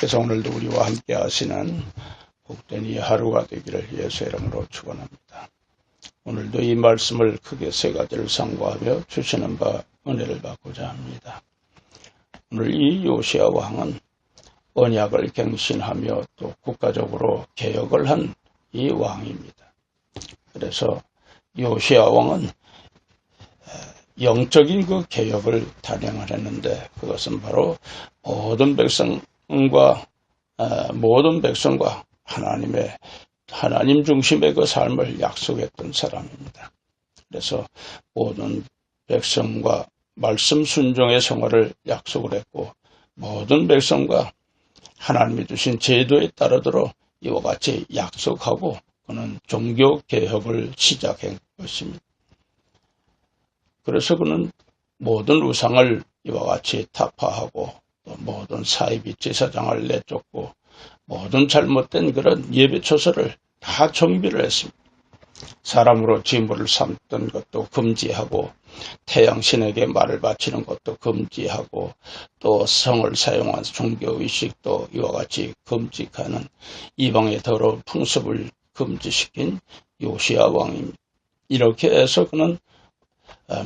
그래서 오늘도 우리와 함께 하시는 복된 이 하루가 되기를 예수 이름으로 축원합니다. 오늘도 이 말씀을 크게 세 가지를 상고하며 주시는 바 은혜를 받고자 합니다. 오늘 이 요시아 왕은 언약을 갱신하며 또 국가적으로 개혁을 한 이 왕입니다. 그래서 요시아 왕은 영적인 그 개혁을 단행하려는데 그것은 바로 모든 백성 과 모든 백성과 하나님의 하나님 중심의 그 삶을 약속했던 사람입니다. 그래서 모든 백성과 말씀 순종의 생활을 약속을 했고 모든 백성과 하나님이 주신 제도에 따르도록 이와 같이 약속하고 그는 종교 개혁을 시작한 것입니다. 그래서 그는 모든 우상을 이와 같이 타파하고 또 모든 사이비 제사장을 내쫓고 모든 잘못된 그런 예배 초서를 다 정비를 했습니다. 사람으로 지물을 삼던 것도 금지하고 태양신에게 말을 바치는 것도 금지하고 또 성을 사용한 종교의식도 이와 같이 금지하는 이방의 더러운 풍습을 금지시킨 요시아 왕입니다. 이렇게 해서 그는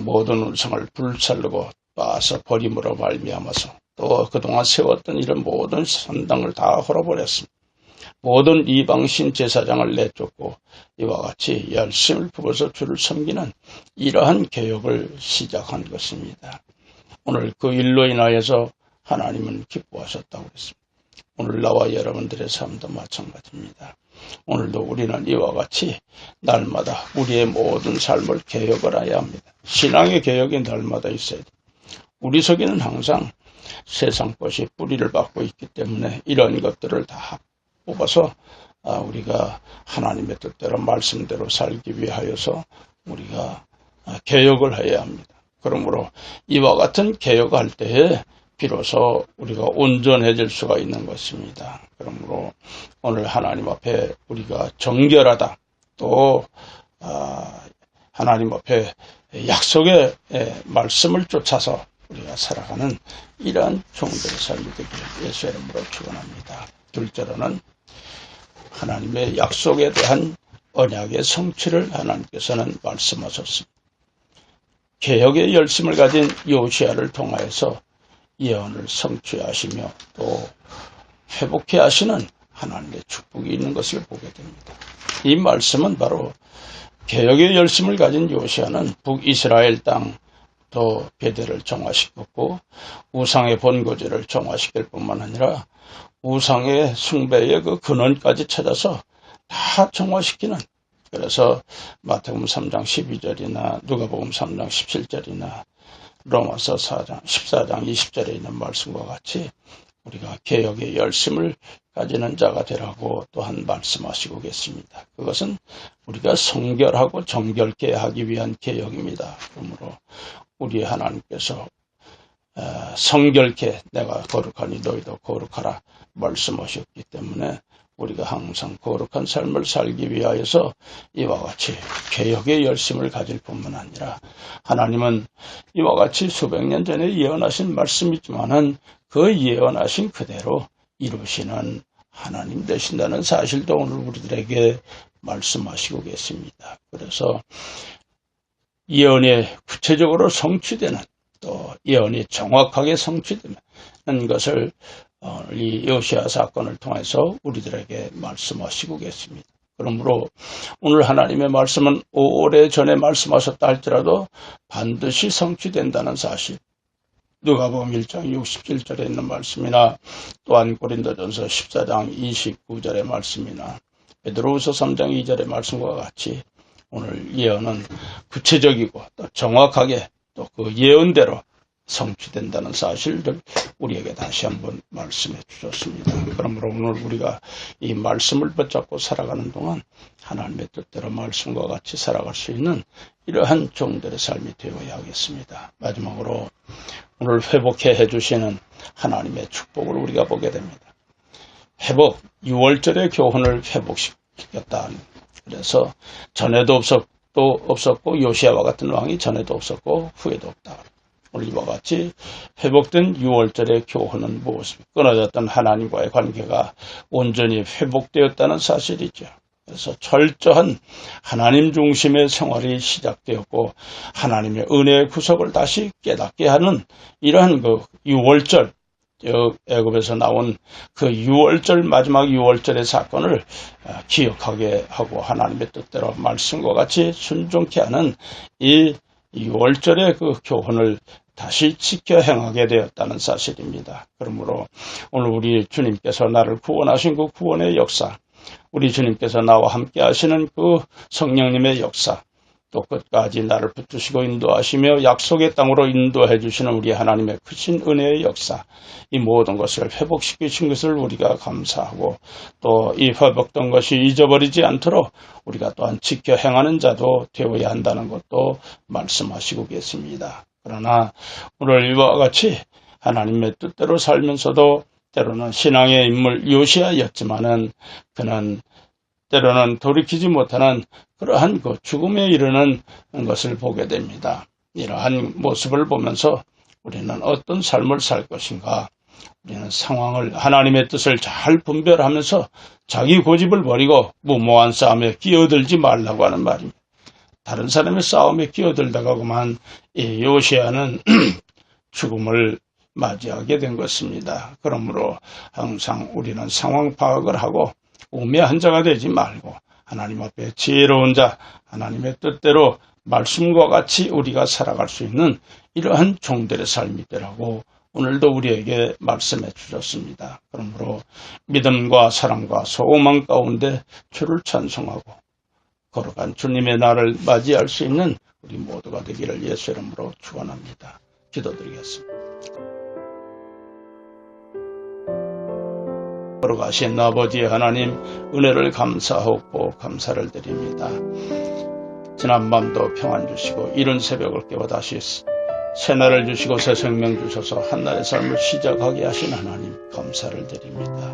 모든 우상을 불살르고 빠서 버림으로 말미암아서 또 그동안 세웠던 이런 모든 선당을 다 헐어버렸습니다. 모든 이방신 제사장을 내쫓고 이와 같이 열심을 부어서 주를 섬기는 이러한 개혁을 시작한 것입니다. 오늘 그 일로 인하여서 하나님은 기뻐하셨다고 했습니다. 오늘 나와 여러분들의 삶도 마찬가지입니다. 오늘도 우리는 이와 같이 날마다 우리의 모든 삶을 개혁을 해야 합니다. 신앙의 개혁이 날마다 있어야 됩니다. 우리 속에는 항상 세상 것이 뿌리를 받고 있기 때문에 이런 것들을 다 뽑아서 아, 우리가 하나님의 뜻대로 말씀대로 살기 위하여서 우리가 아, 개혁을 해야 합니다. 그러므로 이와 같은 개혁할 때에 비로소 우리가 온전해질 수가 있는 것입니다. 그러므로 오늘 하나님 앞에 우리가 정결하다 또 아, 하나님 앞에 약속의 말씀을 쫓아서 우리가 살아가는 이러한 종들의 삶이 되기를 예수 이름으로 축원합니다. 둘째로는 하나님의 약속에 대한 언약의 성취를 하나님께서는 말씀하셨습니다. 개혁의 열심을 가진 요시아를 통하여서 예언을 성취하시며 또 회복해 하시는 하나님의 축복이 있는 것을 보게 됩니다. 이 말씀은 바로 개혁의 열심을 가진 요시아는 북이스라엘 땅 또 베델을 정화시켰고 우상의 본거지를 정화시킬 뿐만 아니라 우상의 숭배의 그 근원까지 찾아서 다 정화시키는 그래서 마태복음 3장 12절이나 누가복음 3장 17절이나 로마서 4장 14장 20절에 있는 말씀과 같이 우리가 개혁의 열심을 가지는 자가 되라고 또한 말씀하시고 계십니다. 그것은 우리가 성결하고 정결케 하기 위한 개혁입니다. 그러므로 우리 하나님께서 어, 성결케 내가 거룩하니 너희도 거룩하라 말씀하셨기 때문에 우리가 항상 거룩한 삶을 살기 위하여서 이와 같이 개혁의 열심을 가질 뿐만 아니라 하나님은 이와 같이 수백 년 전에 예언하신 말씀이지만은 그 예언하신 그대로 이루시는 하나님 되신다는 사실도 오늘 우리들에게 말씀하시고 계십니다. 그래서 예언이 구체적으로 성취되는 또 예언이 정확하게 성취되는 것을 어, 이 요시아 사건을 통해서 우리들에게 말씀하시고 계십니다. 그러므로 오늘 하나님의 말씀은 오래전에 말씀하셨다 할지라도 반드시 성취된다는 사실. 누가복음 1장 67절에 있는 말씀이나 또한 고린도전서 14장 29절의 말씀이나 베드로후서 3장 2절의 말씀과 같이 오늘 예언은 구체적이고 또 정확하게 또 그 예언대로 성취된다는 사실을 우리에게 다시 한번 말씀해 주셨습니다. 그러므로 오늘 우리가 이 말씀을 붙잡고 살아가는 동안 하나님의 뜻대로 말씀과 같이 살아갈 수 있는 이러한 종들의 삶이 되어야 하겠습니다. 마지막으로 오늘 회복해 해주시는 하나님의 축복을 우리가 보게 됩니다. 회복, 6월절의 교훈을 회복시켰다. 그래서 전에도 없었고, 없었고 요시아와 같은 왕이 전에도 없었고 후에도 없다. 오늘 이와 같이 회복된 6월절의 교훈은 무엇입니까? 끊어졌던 하나님과의 관계가 온전히 회복되었다는 사실이죠. 그래서 철저한 하나님 중심의 생활이 시작되었고 하나님의 은혜의 구석을 다시 깨닫게 하는 이러한 그 6월절 애굽에서 나온 그 6월절 마지막 6월절의 사건을 아, 기억하게 하고 하나님의 뜻대로 말씀과 같이 순종케 하는 이 6월절의 그 교훈을 다시 지켜 행하게 되었다는 사실입니다. 그러므로 오늘 우리 주님께서 나를 구원하신 그 구원의 역사, 우리 주님께서 나와 함께 하시는 그 성령님의 역사, 또 끝까지 나를 붙드시고 인도하시며 약속의 땅으로 인도해 주시는 우리 하나님의 크신 은혜의 역사, 이 모든 것을 회복시키신 것을 우리가 감사하고 또 이 회복된 것이 잊어버리지 않도록 우리가 또한 지켜 행하는 자도 되어야 한다는 것도 말씀하시고 계십니다. 그러나 오늘 이와 같이 하나님의 뜻대로 살면서도 때로는 신앙의 인물 요시아였지만은 그는 때로는 돌이키지 못하는 그러한 그 죽음에 이르는 것을 보게 됩니다. 이러한 모습을 보면서 우리는 어떤 삶을 살 것인가? 우리는 상황을 하나님의 뜻을 잘 분별하면서 자기 고집을 버리고 무모한 싸움에 끼어들지 말라고 하는 말입니다. 다른 사람의 싸움에 끼어들다가 그만 이 요시아는 죽음을 맞이하게 된 것입니다. 그러므로 항상 우리는 상황 파악을 하고 우매한 자가 되지 말고 하나님 앞에 지혜로운 자, 하나님의 뜻대로 말씀과 같이 우리가 살아갈 수 있는 이러한 종들의 삶이 되라고 오늘도 우리에게 말씀해 주셨습니다. 그러므로 믿음과 사랑과 소망 가운데 주를 찬송하고 걸어간 주님의 날을 맞이할 수 있는 우리 모두가 되기를 예수 이름으로 축원합니다. 기도드리겠습니다. 걸어가신 아버지 하나님 은혜를 감사하고 감사를 드립니다. 지난밤도 평안 주시고 이른 새벽을 깨워 다시 새날을 주시고 새 생명 주셔서 한날의 삶을 시작하게 하신 하나님 감사를 드립니다.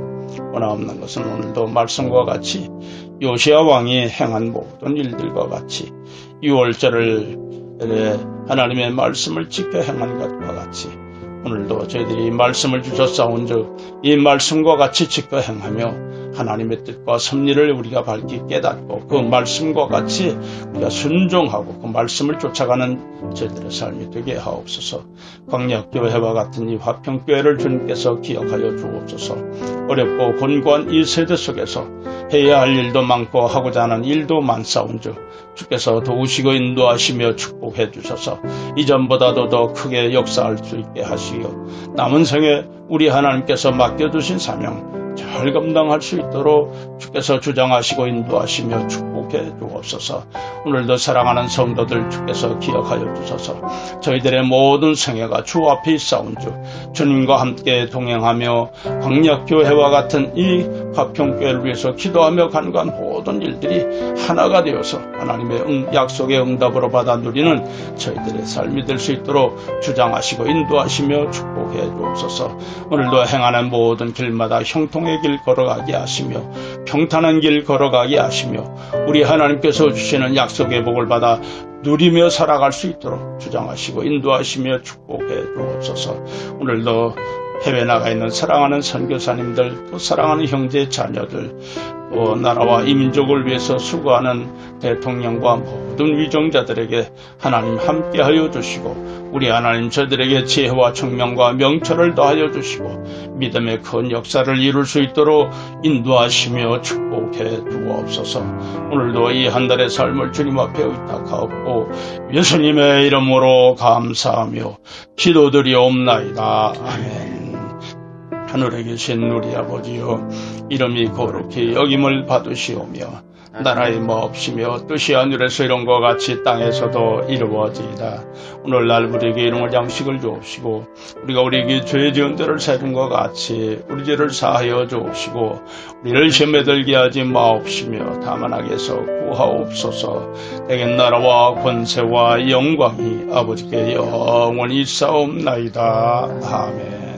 원하없는 것은 오늘도 말씀과 같이 요시아 왕이 행한 모든 일들과 같이 6월절을 하나님의 말씀을 지켜 행한 것과 같이 오늘도 저희들이 말씀을 주셨사온즉 이 말씀과 같이 지켜 행하며 하나님의 뜻과 섭리를 우리가 밝히 깨닫고 그 말씀과 같이 우리가 순종하고 그 말씀을 쫓아가는 저희들의 삶이 되게 하옵소서. 광역교회와 같은 이 화평교회를 주님께서 기억하여 주옵소서. 어렵고 곤고한 이 세대 속에서 해야 할 일도 많고 하고자 하는 일도 많사온즉 주께서 도우시고 인도하시며 축복해 주셔서 이전보다도 더 크게 역사할 수 있게 하시어 남은 생에 우리 하나님께서 맡겨주신 사명 잘 감당할 수 있도록 주께서 주장하시고 인도하시며 축복해 주옵소서. 오늘도 사랑하는 성도들 주께서 기억하여 주셔서 저희들의 모든 생애가 주 앞에 있사온 주 주님과 함께 동행하며 광역교회와 같은 이 화평교회를 위해서 기도하며 간간 모든 일들이 하나가 되어서 하나님의 응, 약속의 응답으로 받아 누리는 저희들의 삶이 될 수 있도록 주장하시고 인도하시며 축복해 주옵소서. 오늘도 행하는 모든 길마다 형통의 길 걸어가게 하시며 평탄한 길 걸어가게 하시며 우리 하나님께서 주시는 약속의 복을 받아 누리며 살아갈 수 있도록 주장하시고 인도하시며 축복해 주옵소서. 오늘도 해외 나가 있는 사랑하는 선교사님들, 또 사랑하는 형제 자녀들, 또 나라와 이민족을 위해서 수고하는 대통령과 모든 위정자들에게 하나님 함께하여 주시고 우리 하나님 저들에게 지혜와 청명과 명철을 더하여 주시고 믿음의 큰 역사를 이룰 수 있도록 인도하시며 축복해 주옵소서. 오늘도 이 한 달의 삶을 주님 앞에 의탁하옵고 예수님의 이름으로 감사하며 기도드리옵나이다. 아멘. 하늘에 계신 우리 아버지여 이름이 거룩히 여김을 받으시오며 나라의 마없이며 뜻이 하늘에서 이런 것 같이 땅에서도 이루어지이다. 오늘날 우리에게 이런 양식을 주옵시고 우리가 우리에게 죄 지은 데를 세준 것 같이 우리 죄를 사하여 주옵시고 우리를 시험에 들게 하지 마옵시며 다만 악에서 구하옵소서 내게 나라와 권세와 영광이 아버지께 영원히 싸움나이다. 아멘